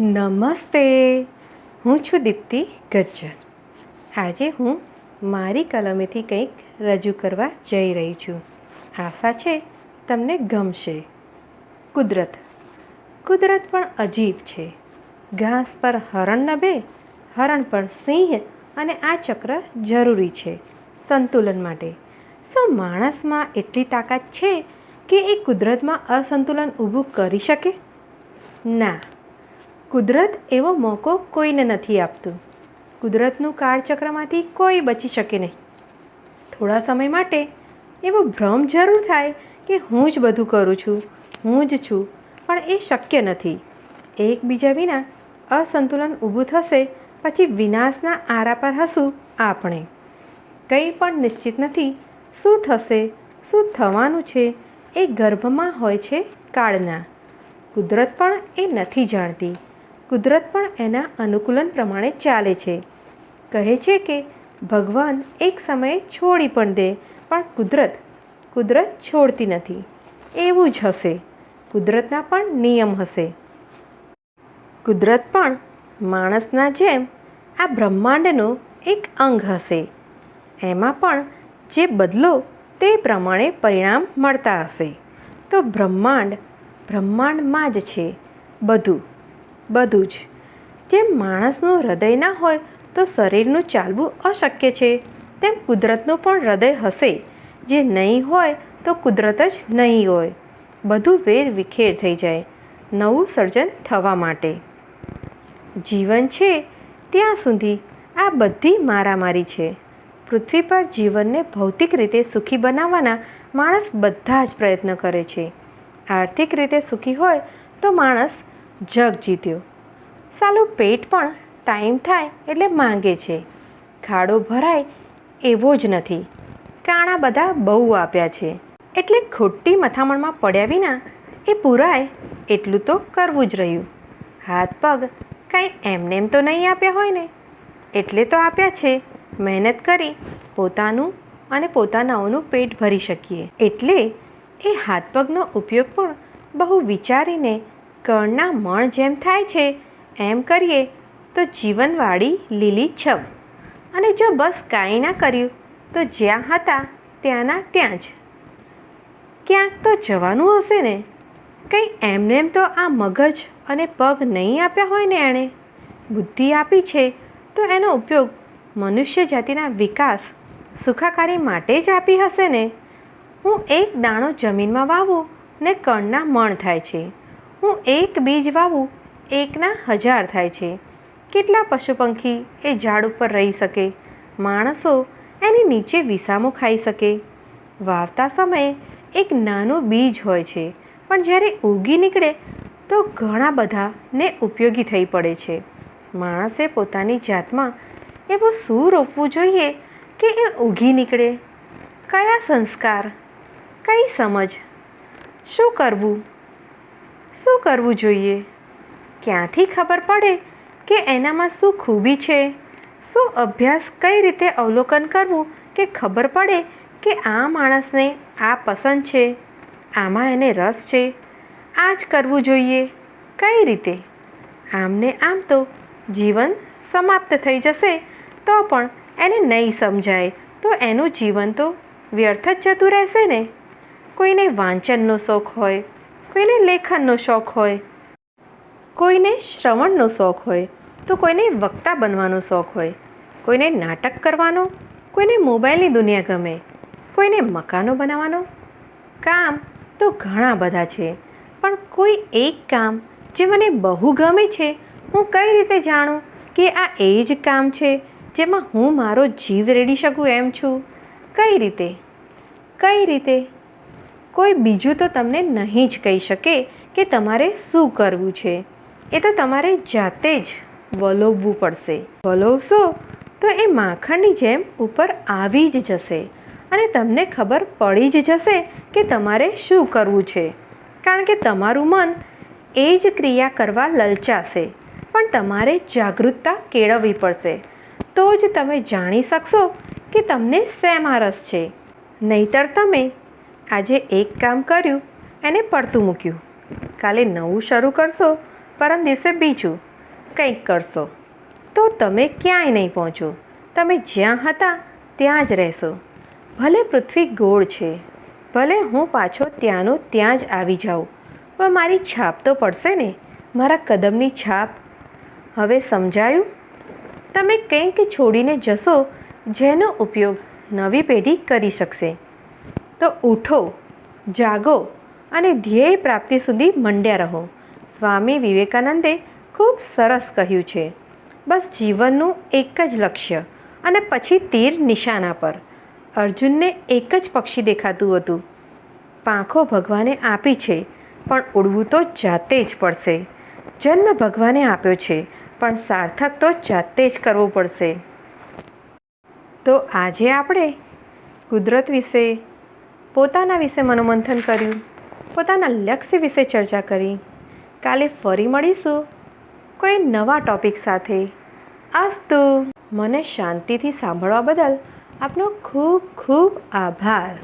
નમસ્તે. હું છું દીપ્તિ ગજ્જર આજે હું મારી કલમેથી કંઈક રજૂ કરવા જઈ રહી છું. આશા છે તમને ગમશે. કુદરત. કુદરત પણ અજીબ છે. ઘાસ પર હરણ નભે, હરણ પર સિંહ અને આ ચક્ર જરૂરી છે સંતુલન માટે. શું માણસમાં એટલી તાકાત છે કે એ કુદરતમાં અસંતુલન ઊભું કરી શકે? ના. કુદરત એવો મોકો કોઈને નથી આપતું. કુદરતનું કાળચક્રમાંથી કોઈ બચી શકે નહીં. થોડા સમય માટે એવો ભ્રમ જરૂર થાય કે હું જ બધું કરું છું, હું જ છું, પણ એ શક્ય નથી. એકબીજા વિના અસંતુલન ઊભું થશે, પછી વિનાશના આરા પર હશું આપણે. કંઈ પણ નિશ્ચિત નથી, શું થશે, શું થવાનું છે, એ ગર્ભમાં હોય છે કાળના. કુદરત પણ એ નથી જાણતી. કુદરત પણ એના અનુકૂલન પ્રમાણે ચાલે છે. કહે છે કે ભગવાન એક સમયે છોડી પણ દે, પણ કુદરત કુદરત છોડતી નથી. એવું જ હશે. કુદરતના પણ નિયમ હશે. કુદરત પણ માણસના જેમ આ બ્રહ્માંડનો એક અંગ હશે. એમાં પણ જે બદલો તે પ્રમાણે પરિણામ મળતા હશે. તો બ્રહ્માંડ, બ્રહ્માંડમાં જ છે. બધું બધું જ. જેમ માણસનું હૃદય ના હોય, તો શરીરનું ચાલવું અશક્ય છે. તેમ કુદરતનું પણ હૃદય હશે. જે નહીં હોય, તો કુદરત જ નહીં હોય. બધું વેર વિખેર થઈ જાય. નવું સર્જન થવા માટે. જીવન છે, ત્યાં સુધી આ બધી મારામારી છે. પૃથ્વી પર જીવનને ભૌતિક રીતે સુખી બનાવવાના માણસ બધા જ પ્રયત્ન કરે છે. આર્થિક રીતે સુખી હોય, તો માણસ જગ જીત્યો. સાલું પેટ પણ ટાઈમ થાય એટલે માંગે છે. ખાડો ભરાય એવો જ નથી. કાણા બધા બહુ આપ્યા છે. એટલે ખોટી મથામણમાં પડ્યા વિના એ પુરાય એટલું તો કરવું જ રહ્યું. હાથ પગ કાંઈ એમનેમ તો નહીં આપ્યા હોય ને. એટલે તો આપ્યા છે. મહેનત કરી પોતાનું અને પોતાનાઓનું પેટ ભરી શકીએ. એટલે એ હાથ પગનો ઉપયોગ પણ બહુ વિચારીને કણના મણ જેમ થાય છે, એમ કરીએ તો જીવનવાળી લીલી છમ. અને જો બસ કાંઈ ના કર્યું, તો જ્યાં હતા ત્યાંના ત્યાં જ. ક્યાંક તો જવાનું હશે ને, કંઈ એમનેમ તો આ મગજ અને પગ નહીં આપ્યા હોય ને એણે. બુદ્ધિ આપી છે, તો એનો ઉપયોગ મનુષ્ય જાતિના વિકાસ સુખાકારી માટે જ આપી હશે ને. હું એક દાણો જમીનમાં વાવું ને કણના મણ થાય છે. હું એક બીજ વાવું, એકના હજાર થાય છે. કેટલા પશુ પંખી એ ઝાડ ઉપર રહી શકે? માણસો એની નીચે વિસામો ખાઈ શકે. વાવતા સમયે એક નાનું બીજ હોય છે, પણ જ્યારે ઉગી નીકળે, તો ઘણા બધાને ઉપયોગી થઈ પડે છે. માણસે પોતાની જાતમાં એવું શું રોપવું જોઈએ કે એ ઉગી નીકળે? કયા સંસ્કાર? કઈ સમજ? શું કરવું? શું કરવું જોઈએ? ક્યાંથી ખબર પડે કે એનામાં શું ખૂબી છે? શું અભ્યાસ કઈ રીતે અવલોકન કરવું કે ખબર પડે કે આ માણસને આ પસંદ છે, આમાં એને રસ છે? આ જ કરવું જોઈએ. કઈ રીતે? આમને આમ તો જીવન સમાપ્ત થઈ જશે, તો પણ એને નહીં સમજાય, તો એનું જીવન તો વ્યર્થ જ જતું રહેશે ને? કોઈને વાંચનનો શોખ હોય કોઈને લેખનનો શોખ હોય. કોઈને શ્રવણનો શોખ હોય, તો કોઈને વક્તા બનવાનો શોખ હોય. કોઈને નાટક કરવાનો, કોઈને મોબાઈલની દુનિયા ગમે, કોઈને મકાનો બનાવવાનો. કામ તો ઘણા બધા છે, પણ કોઈ એક કામ જે મને બહુ ગમે છે, હું કઈ રીતે જાણું કે આ એ જ કામ છે, જેમાં હું મારો જીવ રેડી શકું એમ છું? કઈ રીતે? કઈ રીતે કોઈ બીજું તો તમને નહીં જ કહી શકે કે તમારે શું કરવું છે. એ તો તમારે જાતે જ વલોવવું પડશે. વલોવશો તો એ માખણની જેમ ઉપર આવી જ જશે અને તમને ખબર પડી જ જશે કે તમારે શું કરવું છે. કારણ કે તમારું મન એ જ ક્રિયા કરવા લલચાશે, પણ તમારે જાગૃતતા કેળવવી પડશે. તો જ તમે જાણી શકશો કે તમને શેમાં રસ છે. નહીતર તમે આજે એક કામ કર્યું, એને પડતું મૂક્યું. કાલે નવું શરૂ કરશો, પરમ દિવસે બીજું કંઈક કરશો. તો તમે ક્યાંય નહીં પહોંચો. તમે જ્યાં હતા ત્યાં જ રહેશો. ભલે પૃથ્વી ગોળ છે, ભલે હું પાછો ત્યાંનો ત્યાં જ આવી જાઉં, પણ મારી છાપ તો પડશે ને? મારા કદમની છાપ? હવે સમજાયું? તમે કંઈક છોડીને જશો, જેનો ઉપયોગ નવી પેઢી કરી શકશે. તો ઉઠો, જાગો અને ધ્યેય પ્રાપ્તિ સુધી મંડ્યા રહો. સ્વામી વિવેકાનંદે ખૂબ સરસ કહ્યું છે, બસ જીવનનું એક જ લક્ષ્ય અને પછી તીર નિશાના પર. અર્જુનને એક જ પક્ષી દેખાતું હતું. પાંખો ભગવાને આપી છે, પણ ઉડવું તો જાતે જ પડશે. જન્મ ભગવાને આપ્યો છે, પણ સાર્થક તો જાતે જ કરવું પડશે. તો આજે આપણે કુદરત વિશે પોતાના વિશે મનોમંથન કર્યું, પોતાના લક્ષ્ય વિશે ચર્ચા કરી. કાલે ફરી મળીશું. કોઈ નવા ટોપિક સાથે. આસ્તુ મને શાંતિથી સાંભળવા બદલ આપનો ખૂબ ખૂબ આભાર.